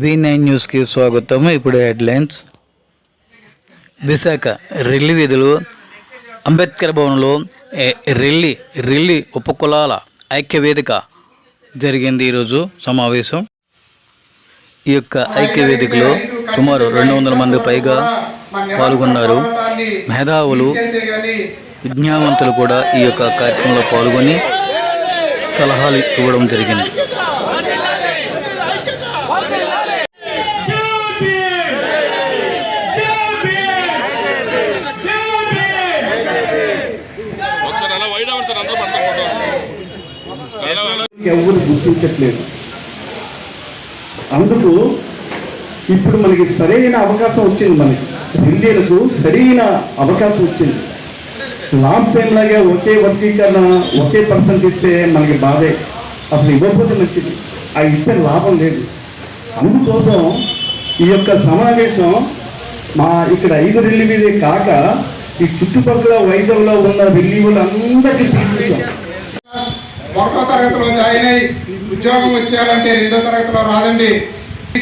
V nine న్యూస్కి స్వాగతం. ఇప్పుడు హెడ్లైన్స్. విశాఖ రిల్లి వీధిలో అంబేద్కర్ భవన్లో రిల్లి రెల్లి ఉపకులాల ఐక్య వేదిక జరిగింది ఈరోజు సమావేశం. ఈ యొక్క ఐక్య వేదికలో సుమారు రెండు వందల మంది పైగా పాల్గొన్నారు. మేధావులు విజ్ఞావంతులు కూడా ఈ యొక్క కార్యక్రమంలో పాల్గొని సలహాలు ఇవ్వడం జరిగింది ఒకసారి అలా వైడ్ అవ్వండి సార్ అందరూ పడతారు ఎవరు గుర్తించట్లేదు. అందుకు ఇప్పుడు మనకి సరైన అవకాశం వచ్చింది మనకి. రిలీలకు సరైన అవకాశం వచ్చింది. లాస్ట్ టైం లాగే ఒకే వర్గీకరణ ఒకే పర్సెంట్ ఇస్తే మనకి బాధే. అసలు ఇవ్వకపోతే మంచిది. ఆ ఇస్తే లాభం లేదు. అందుకోసం ఈ యొక్క సమావేశం మా ఇక్కడ ఐదు రిలీవీలే కాక ఈ చుట్టుపక్కల వైజాగ్లో ఉన్న రిలీవులు అందరికీ తీసుకొచ్చాం ఒకటో తరగతిలో జాయిన్ అయ్యి ఉద్యోగం వచ్చేయాలంటే రెండో తరగతిలో రాదండి.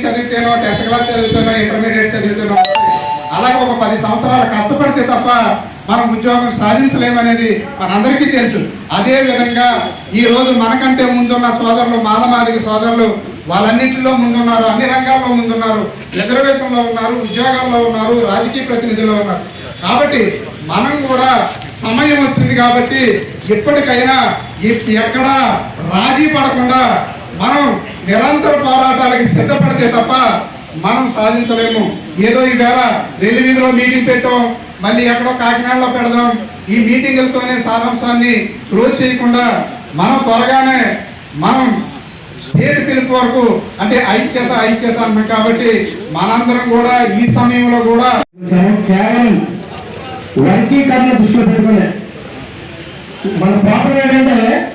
చదివితేనో టెన్త్ క్లాస్ చదివితేనో ఇంటర్మీడియట్ చదివితేనో అలాగే ఒక పది సంవత్సరాలు కష్టపడితే తప్ప మనం ఉద్యోగం సాధించలేమనేది మనందరికీ తెలుసు. అదే విధంగా ఈ రోజు మనకంటే ముందున్న సోదరులు మాలమాదిక సోదరులు వాళ్ళన్నింటిలో ముందున్నారు అన్ని రంగాల్లో ముందున్నారు రిజర్వేషన్లో ఉన్నారు ఉద్యోగాల్లో ఉన్నారు రాజకీయ ప్రతినిధుల్లో ఉన్నారు. కాబట్టి మనం కూడా సమయం వచ్చింది కాబట్టి ఇప్పటికైనా ఎక్కడా రాజీ పడకుండా మనం నిరంతర పోరాటాలకి సిద్ధపడితే తప్ప మనం సాధించలేము. ఏదో ఈవేళ ఢిల్లీ వీధిలో మీటింగ్ పెట్టాం మళ్ళీ ఎక్కడో కాకినాడలో పెడదాం. ఈ మీటింగులతోనే సారాంశాన్ని క్లోజ్ చేయకుండా మనం త్వరగానే మనం స్టేట్ పిలుపు వరకు అంటే ఐక్యత ఐక్యత అన్నాం కాబట్టి మనందరం కూడా ఈ సమయంలో కూడా కేవలం వర్గీకరణ దృష్టిలో పెట్టుకునే. మన ప్రాబ్లం ఏంటంటే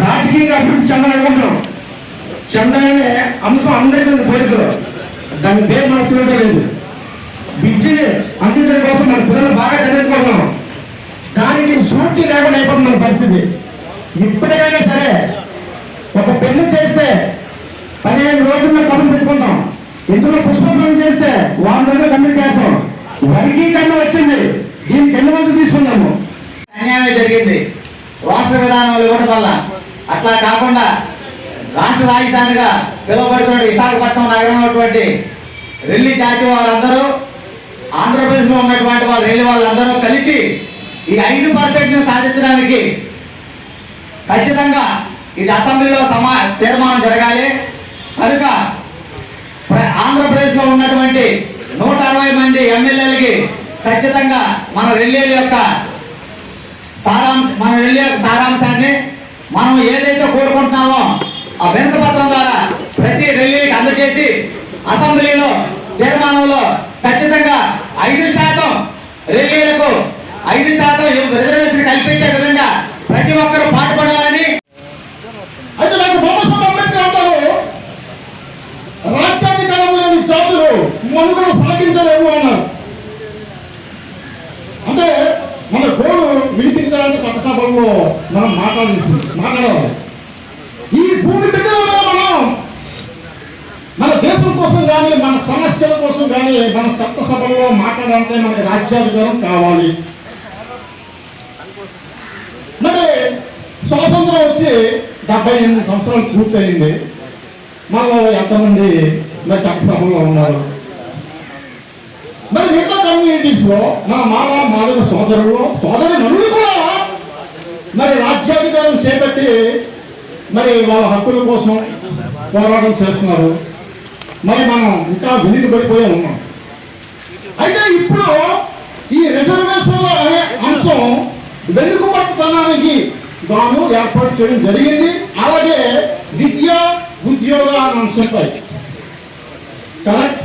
రాజకీయంగా అభివృద్ధి చెందాలనుకుంటున్నాం చెందాలనే అంశం అందరికీ కోరికలు. దాని పేరు మనకు లేదు. విద్యని అందించడం కోసం మన పిల్లలు బాగా చదువుకుంటున్నాం దానికి సూటి లేకుండా అయిపోతుంది మన పరిస్థితి. ఇప్పటికైనా సరే ఒక పెళ్ళి చేస్తే పదిహేను రోజుల్లో కబురు పెట్టుకుంటాం. ఇందులో పుష్పం చేస్తే వారం రోజులు కంప్లీట్ చేస్తాం. వర్గీకరణ వచ్చింది. దీనికి ఎన్ని రోజులు తీసుకున్నాము. అన్యాయం జరిగింది. రాష్ట్ర విధానంలో ఇవ్వడం వల్ల అట్లా కాకుండా రాష్ట్ర రాజధానిగా పిలువబడుతున్న విశాఖపట్నం నగరం ఉన్నటువంటి రెల్లి జాతి వాళ్ళందరూ ఆంధ్రప్రదేశ్లో ఉన్నటువంటి వాళ్ళు రెల్లి వాళ్ళందరూ కలిసి ఈ ఐదు పర్సెంట్ని సాధించడానికి ఖచ్చితంగా ఇది అసెంబ్లీలో సమా తీర్మానం జరగాలి. కనుక ఆంధ్రప్రదేశ్లో ఉన్నటువంటి నూట అరవై మంది ఎమ్మెల్యేలకి ఖచ్చితంగా మన రెల్లేల యొక్క సారాంశ మన రెల్లే యొక్క సారాంశాన్ని మనం ఏదైతే కోరుకుంటున్నామో ఆ వినత పత్రం ద్వారా ప్రతి ఢిల్లీకి అందజేసి అసెంబ్లీలో తీర్మానంలో ఖచ్చితంగా ఐదు శాతం రెల్లీలకు ఐదు శాతం రిజర్వేషన్ కల్పించే విధంగా ప్రతి ఒక్కరూ పాటుపడాలని అయితే నాకు బాబాసాహెబ్ అంబేద్కర్ అంటారు రాజ్యాధికారం లేని జాతులు మనుగడ సాగించలేవు అన్నారు అంటే మన గోడు వినిపించాలంటే చట్టసభలో మనం మాట్లాడాల్సి మాట్లాడాలి. ఈ భూమి బిడ్డల మనం. మన దేశం కోసం కానీ మన సమస్యల కోసం కానీ మన చట్టసభలో మాట్లాడాలంటే మనకి రాజ్యాధికారం కావాలి. మరి స్వాతంత్రం వచ్చి డెబ్బై ఎనిమిది సంవత్సరాలు పూర్తయింది. మనలో ఎంతమంది మరి చట్టసభలో ఉన్నారు? మరి మిగతా కమ్యూనిటీస్లో మన మామ మాధవ సోదరులు సోదరి నలుగురు కూడా మరి రాజ్యాధికారం చేపట్టి మరి వాళ్ళ హక్కుల కోసం పోరాటం చేస్తున్నారు. మరి మనం ఇంకా వెనుక పడిపోయి ఉన్నాం. అయితే ఇప్పుడు ఈ రిజర్వేషన్ల అనే అంశం వెనుకబట్టుతనానికి గాను ఏర్పాటు చేయడం జరిగింది. అలాగే విద్య ఉద్యోగ అనే అంశంపై కరెక్ట్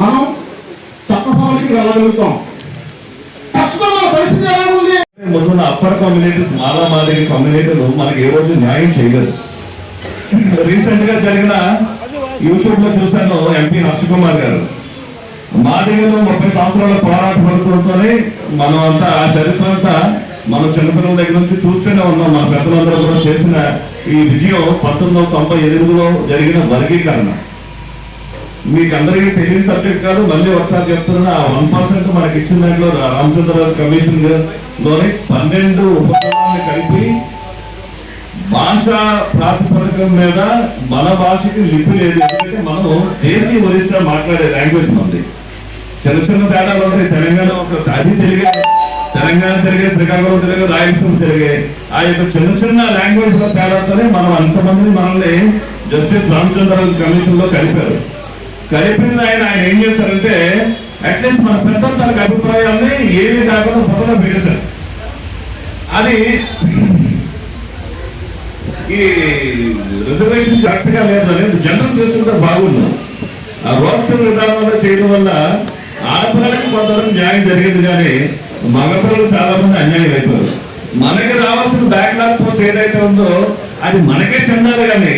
మనం చట్టసభలకి వెళ్ళగలుగుతాం. ప్రస్తుతం మన పరిస్థితి ఎలా ఉంది ముందున్న అప్పర్ కమ్యూనిటీస్ మాలా మాదిరి కమ్యూనిటీలు మనకి ఏ రోజు న్యాయం చేయలేదు. రీసెంట్గా జరిగిన యూట్యూబ్లో చూశాను ఎంపీ హర్షకుమార్ గారు. మాదిగలో ముప్పై సంవత్సరాల పోరాట ఫలితంతోనే మనం అంతా ఆ చరిత్ర అంతా మన చిన్నపిల్లల దగ్గర నుంచి చూస్తూనే ఉన్నాం. మన పెద్దలందరూ కూడా చేసిన ఈ విజయం పంతొమ్మిది వందల తొంభై ఎనిమిదిలో జరిగిన వర్గీకరణ. మీకు అందరికీ తెలియని సబ్జెక్ట్ కాదు మళ్ళీ ఒకసారి చెప్తున్నా ఆ వన్ పర్సెంట్ మనకి ఇచ్చిన దాంట్లో రామచంద్రరాజు కమిషన్లోని పన్నెండు ఉపకులాలను కలిపి భాష ప్రాతిపదికం మీద మన భాషకి లిపి లేదు. ఎందుకంటే మనం దేశీ ఒరిస్సా మాట్లాడే లాంగ్వేజ్ ఉంది. చిన్న చిన్న తేడాలు ఉంటాయి. తెలంగాణ ఒక అది తెలుగే తెలంగాణ తిరిగే శ్రీకాకుళం తిరిగే రాయలసీమ తిరిగే ఆ యొక్క చిన్న చిన్న లాంగ్వేజ్లో తేడాతోనే మనం అంతమంది మనల్ని జస్టిస్ రామచంద్రరాజు కమిషన్లో కలిపారు. కలిపిన ఆయన ఆయన ఏం చేశారంటే అట్లీస్ట్ మన పెద్ద తనకు అభిప్రాయాల్ని ఏమీ కాకుండా పొదలో పెట్టేశారు. అది ఈ రిజర్వేషన్ కరెక్ట్గా లేదు అనేది జనరల్ చేసుకుంటే బాగుంది. ఆ రోస్టర్ విధానంలో చేయడం వల్ల ఆడపిల్లలకు కొంతవరకు న్యాయం జరిగింది కానీ మగపిల్లలు చాలా మంది అన్యాయం అయిపోయారు. మనకి రావాల్సిన బ్యాక్లాగ్ పోస్ట్ ఏదైతే ఉందో అది మనకే చెందాలి కానీ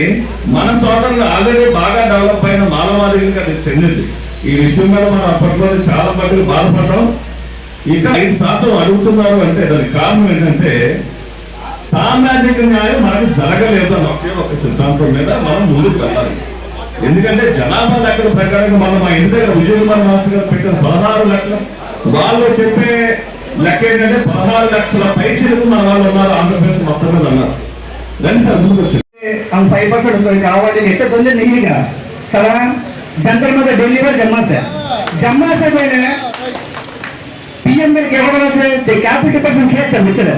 మన సోదరులు ఆల్రెడీ బాగా డెవలప్ అయిన మానవాదికి అది చెందింది. ఈ విషయం మీద మనం అప్పట్లో చాలా మటుకు బాధపడ్డాం. ఇక ఐదు శాతం అడుగుతున్నారు అంటే దానికి కారణం ఏంటంటే సామాజిక న్యాయం మనకు జరగలేదు అని ఒకే ఒక సిద్ధాంతం మీద మనం ముందుకు వెళ్ళాలి. ఎందుకంటే జనాభా లెక్కల ప్రకారం మనం మా ఇంటి దగ్గర విజయకుమార్ మాస్టర్ గారు పెట్టిన పదహారు లక్షలు వాళ్ళు చెప్పే లెక్క ఏంటంటే పదహారు లక్షల పైచలకు మన వాళ్ళు ఉన్నారు ఆంధ్రప్రదేశ్ మొత్తం మీద అన్నారు. हम फाइव परसेंट होता है आवाज इतना तोले नहीं है सर जंतर मत दिल्ली में जम्मा से जम्मा से मैंने पीएम मेरे कैपिटल से से कैपिटल पर्सन क्या चल मित्र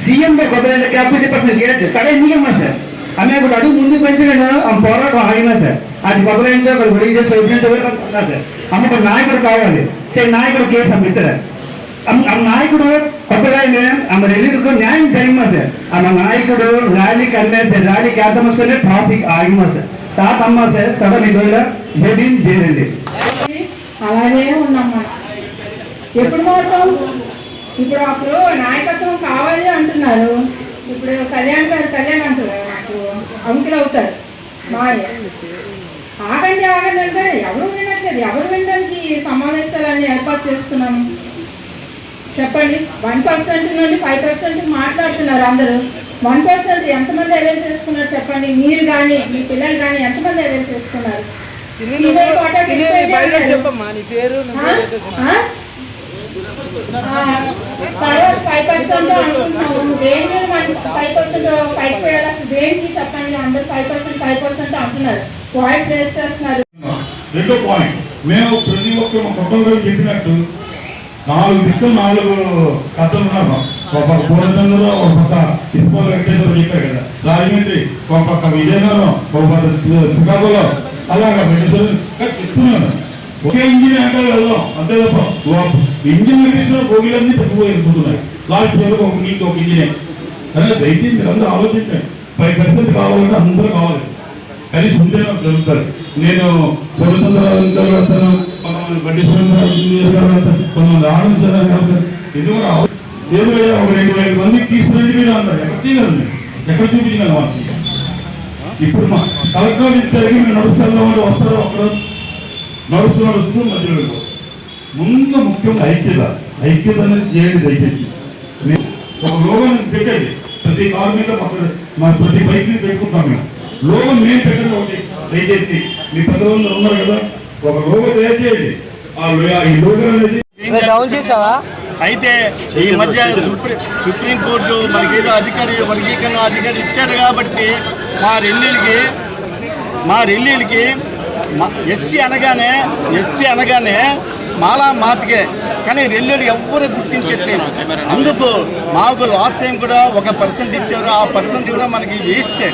सीएम के बदले कैपिटल पर्सन क्या चल सारे नियम से हमें एक अड़ी मुझे पंचना हम पोराट आगे सर आज बदलाइंचो ఒకరు గొడిగి చేసి సభ్యులు చదువుకుంటున్నా సార్ అమ్మ ఒక నాయకుడు కావాలి సరే నాయకుడు కేసు అమ్మిస్తారా ఆ నాయకుడు కొత్తగా ఆమె రెల్లికు న్యాయం చేయమ్మా సార్? ఆమె నాయకుడు ర్యాలీకి అమ్మే సార్ ర్యాలీకి అర్థం ట్రాఫిక్ ఆగిమా సార్? సాత్ అమ్మా సార్ సడన్ ఇదోళ్ళ జేబీన్ చేరండి. అలాగే ఉన్నాం ఎప్పుడు మారుతాం ఇప్పుడు అప్పుడు నాయకత్వం కావాలి అంటున్నారు. ఇప్పుడు కళ్యాణ్ గారు కళ్యాణ్ అంటున్నారు. నాకు అంకులు అవుతారు. మాయ ఆగండి ఆగండి అంటే ఎవరు వినట్లేదు. ఎవరు వినడానికి సమావేశాలన్నీ ఏర్పాటు చేసుకున్నాము చెప్పండి. వన్ పర్సెంట్ నుండి ఫైవ్ పర్సెంట్ మాట్లాడుతున్నారు అందరూ. వన్ పర్సెంట్ ఎంతమంది అవైల్ చేసుకున్నారు చెప్పండి. మీరు కానీ మీ పిల్లలు కానీ ఎంతమంది అవైల్ చేసుకున్నారు? ఫీమేల్ కోటా చెప్పమ్మా నీ పేరు ఆ? ఆ, తర్వాత ఫైవ్ పర్సెంట్ అనుకుంటున్నాము. దేని మీద మనం ఫైవ్ పర్సెంట్ ఫైట్ చేయాలి? అసలు దేనికి చెప్పండి? అందరు ఫైవ్ పర్సెంట్ ఫైవ్ పర్సెంట్ అంటున్నారు. వాయిస్ రేస్ చేస్తున్నారు. రెండో పాయింట్. మేము ప్రతి ఒక్కరు మా కుటుంబంలో చెప్పినట్టు నాలుగు దిక్కులు నాలుగు కథలు ఉన్నాము ఒక పక్క పూర్ణచంద్రలో ఒక పక్క ఇసుకోల వెంకటేశ్వర చెప్పారు కదా. రాజమండ్రి ఒక పక్క విజయనగరం ఒక పక్క శ్రీకాకుళం. అలాగా వెంకటేశ్వర చెప్తున్నాను. ఒకే ఇంజిన్ అంటే వెళ్దాం. అంతే తప్ప ఇంజిన్ పెట్టిన భోగిలన్నీ తక్కువ వెళ్ళిపోతున్నాయి లాస్ట్ వరకు ఒక నీకు ఒక ఇంజినే. అదే దయచేసి మీరు అందరూ ఆలోచించండి. ఫైవ్ పర్సెంట్ కావాలంటే అందరూ కావాలి. అని సందేహం జరుగుతారు నేను ప్రభుత్వం వెళ్తాను కొంతమంది బండి సురేంద్ర కొంతమంది ఆనందించారు వెళ్తారు ఎందుకు రావు ఒక రెండు వేల మందికి తీసుకురండి మీరు అన్నారు. ఎక్కడ తీయగలండి ఎక్కడ చూపించగలం వాళ్ళకి ఇప్పుడు మా కలెక్టర్ జరిగి మీరు నడుస్తాలో వాళ్ళు వస్తారో అక్కడ నడుస్తూ నడుస్తూ మధ్యలో ముందు ముఖ్యం ఐక్యత. ఐక్యత అనేది చేయండి దయచేసి. ఒక రోగాన్ని పెట్టండి ప్రతి కారు మీద ప్రతి బైక్ మీద పెట్టుకుంటాం మేము. లోగన్ మేము పెట్టండి ఒకటి దయచేసి మీ పెద్ద వాళ్ళు ఉన్నారు కదా ఒక లోగో తయారు చేయండి. ఈ అనేది అయితే ఈ మధ్య సుప్రీం సుప్రీంకోర్టు మనకి ఏదో అధికారి వర్గీకరణ అధికారి ఇచ్చారు కాబట్టి మా రెల్లీలకి మా రెల్లీలకి ఎస్సీ అనగానే ఎస్సీ అనగానే మాలా మాతికే. కానీ రెల్లుడు ఎవ్వరు గుర్తించట్లేదు. అందుకు మాకు లాస్ట్ టైం కూడా ఒక పర్సెంట్ ఇచ్చారు. ఆ పర్సెంట్ కూడా మనకి వేస్టే.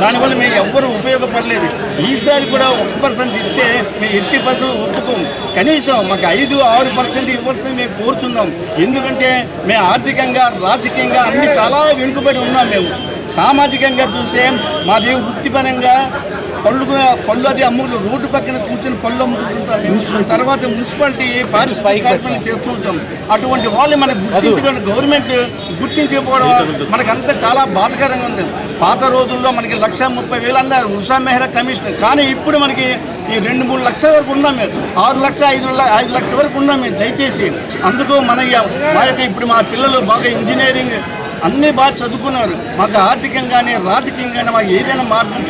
దానివల్ల మేము ఎవ్వరూ ఉపయోగపడలేదు. ఈసారి కూడా ఒక పర్సెంట్ ఇస్తే మేము ఎట్టి పర్సెంట్ ఒప్పుకోం. కనీసం మాకు ఐదు ఆరు పర్సెంట్ ఇవ్వాల్సింది మేము కోరుచున్నాం. ఎందుకంటే మేము ఆర్థికంగా రాజకీయంగా అన్ని చాలా వెనుకబడి ఉన్నాం మేము. సామాజికంగా చూసే మాది వృత్తిపరంగా పళ్ళు పళ్ళు అది అమ్ముకుంటాం రోడ్డు పక్కన కూర్చొని పళ్ళు అమ్ముకుంటుంటాం మేము తర్వాత మున్సిపాలిటీ పారిశుద్ధ్య కార్యక్రమం చేస్తూ ఉంటాం. అటువంటి వాళ్ళు మనకు గుర్తించుకొని గవర్నమెంట్ గుర్తించకపోవడం మనకంతా చాలా బాధకరంగా ఉంది. పాత రోజుల్లో మనకి లక్ష ముప్పై వేలు అన్నారు ఉషా మెహ్రా కమిషనర్. కానీ ఇప్పుడు మనకి ఈ రెండు మూడు లక్షల వరకు ఉన్నాం మేము. ఆరు లక్ష ఐదు ఐదు లక్షల వరకు ఉన్నాం మేము దయచేసి. అందుకు మన యొక్క ఇప్పుడు మా పిల్లలు బాగా ఇంజనీరింగ్ అన్నీ బాగా చదువుకున్నారు. మాకు ఆర్థికంగానే రాజకీయంగానే మాకు ఏదైనా మార్గం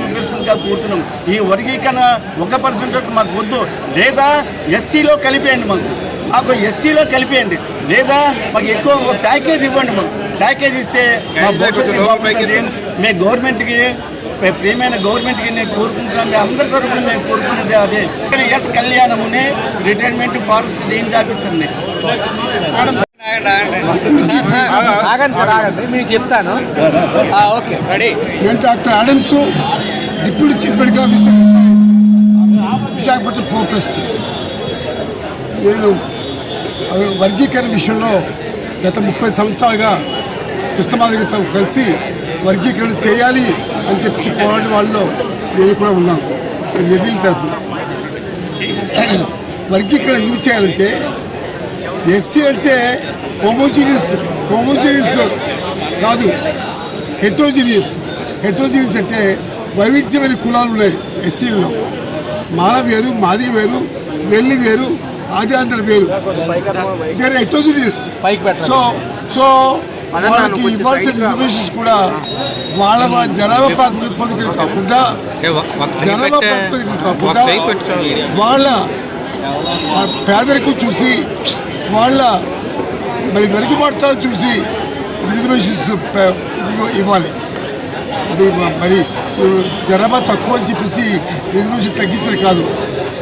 చూపించిందిగా కూర్చున్నాం. ఈ వర్గీకరణ ఒక పర్సెంటేజ్ మాకు వద్దు. లేదా ఎస్టీలో కలిపేయండి మాకు. మాకు ఎస్టీలో కలిపేయండి. లేదా మాకు ఎక్కువ ప్యాకేజ్ ఇవ్వండి మాకు. ప్యాకేజ్ ఇస్తే మా భవిష్యత్తు బాగుంటుంది మేము గవర్నమెంట్కి ప్రే- ప్రియమైన గవర్నమెంట్కి నేను కోరుకుంటున్నాను. మీ అందరి తరఫున మేము కోరుకునేది అదే. ఇక్కడ ఎస్ కళ్యాణముని రిటైర్మెంట్ ఫారెస్ట్ ఆఫీసర్ని ఆగండి సార్ ఆగండి. మీకు చెప్తాను. ఆ, ఓకే. రెడీ. నేను doctor Adams. Deputy chief medical officer Visakhapatnam port trust నేను వర్గీకరణ విషయంలో గత ముప్పై సంవత్సరాలుగా కృష్ణమాదిగతో కలిసి వర్గీకరణ చేయాలి అని చెప్పి పోరాడిన వాళ్ళలో నేను కూడా ఉన్నాను. ఎదిలి తరఫున వర్గీకరణ ఎందుకు చేయాలంటే ఎస్సీ అంటే హోమోజీనియస్ హోమోజీనియస్ కాదు హెట్రోజీనియస్. హెట్రోజీనియస్ అంటే వైవిధ్యమైన కులాలు ఉన్నాయి ఎస్సీల్లో. మాల వేరు మాది వేరు వెల్లి వేరు ఆదిఆంధ్ర వేరు. దేర్ పెట్టండి. సో సో వాళ్ళకి ఇవ్వాల్సిన రిజర్వేషన్స్ కూడా వాళ్ళ వాళ్ళ జనాభా ప్రాతిపదికన కాకుండా జనాభా ప్రాతిపదికన కాకుండా వాళ్ళ పేదరికం చూసి వాళ్ళ మరి వెనుకబాటుతాలు చూసి రిజర్వేషన్స్ ఇవ్వాలి. మరి జనాభా తక్కువ అని చెప్పేసి రిజర్వేషన్ తగ్గిస్తారు కాదు.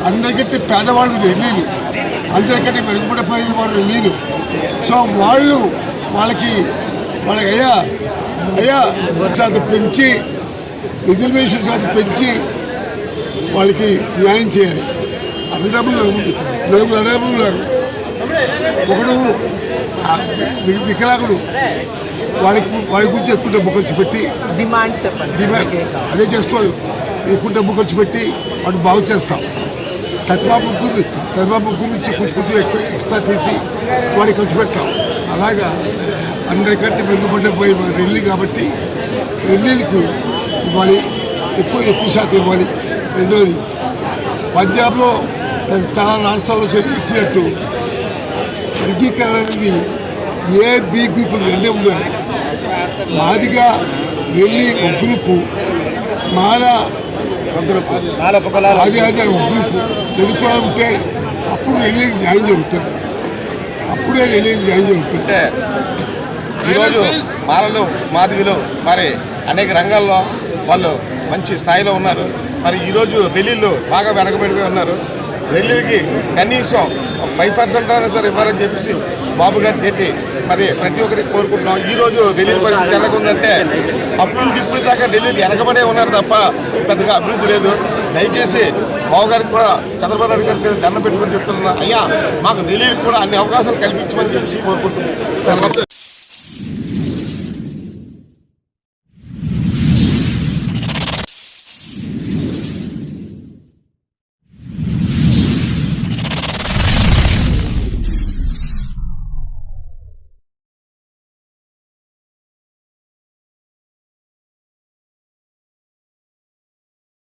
అందరికంటే పేదవాళ్ళు రెల్లీలు అందరికంటే పని వాళ్ళు రెల్లీలు సో వాళ్ళు వాళ్ళకి వాళ్ళకి అయ్యా అయ్యా శాతం పెంచి రిజర్వేషన్ శాతం పెంచి వాళ్ళకి న్యాయం చేయాలి. అన్నదమ్ములు నలుగురు అన్నదమ్ములు ఉన్నారు. ఒకడు ఆ వికలాంగుడు. వాడికి వాడి గురించి ఎక్కువ డబ్బు ఖర్చు పెట్టి డిమాండ్ డిమాండ్ అదే చేస్తాడు ఎక్కువ డబ్బు ఖర్చు పెట్టి వాడు బాగు చేస్తాం. తత్వా ముగ్గురు తత్వా ముగ్గురు నుంచి కొంచెం కొంచెం ఎక్కువ ఎక్స్ట్రా తీసి వాడికి ఖర్చు పెట్టాం అలాగా అందరికంటే మెరుగుపడిపోయి రెల్లి కాబట్టి రెల్లీలకు ఇవ్వాలి. ఎక్కువ ఎక్కువ శాతం ఇవ్వాలి. రెండోది పంజాబ్లో చాలా రాష్ట్రాల్లో ఇచ్చినట్టు వర్గీకరణ అనేది ఏ బి గ్రూపులు రెండే ఉండాలి మాదిగా వెళ్ళి ఒక గ్రూపు మాల ఒక గ్రూపు. ఆది ఒక గ్రూపు. రెండు ఉంటే అప్పుడు వెళ్ళి న్యాయం జరుగుతుంది. అప్పుడే వెళ్ళి న్యాయం జరుగుతుంది. ఈరోజు మాలలు మాదిగలు మరి అనేక రంగాల్లో వాళ్ళు మంచి స్థాయిలో ఉన్నారు. మరి ఈరోజు ఢిల్లీలో బాగా వెనకబడిపోయి ఉన్నారు. ఢిల్లీకి కనీసం ఫైవ్ పర్సెంట్ అయినా సరే ఇవ్వాలని చెప్పేసి బాబు గారు పెట్టి మరి ప్రతి ఒక్కరికి కోరుకుంటున్నాం. ఈ రోజు ఢిల్లీ పరిస్థితి ఎలాగ ఉందంటే అప్పుడు ఇప్పుడు దాకా ఢిల్లీలో వెనకబడే ఉన్నారు తప్ప పెద్దగా అభివృద్ధి లేదు. దయచేసి బాబు గారికి కూడా చంద్రబాబు నాయుడు గారికి దండ పెట్టుకుని చెప్తున్నా అయ్యా మాకు ఢిల్లీకి కూడా అన్ని అవకాశాలు కల్పించమని చెప్పేసి కోరుకుంటున్నాం.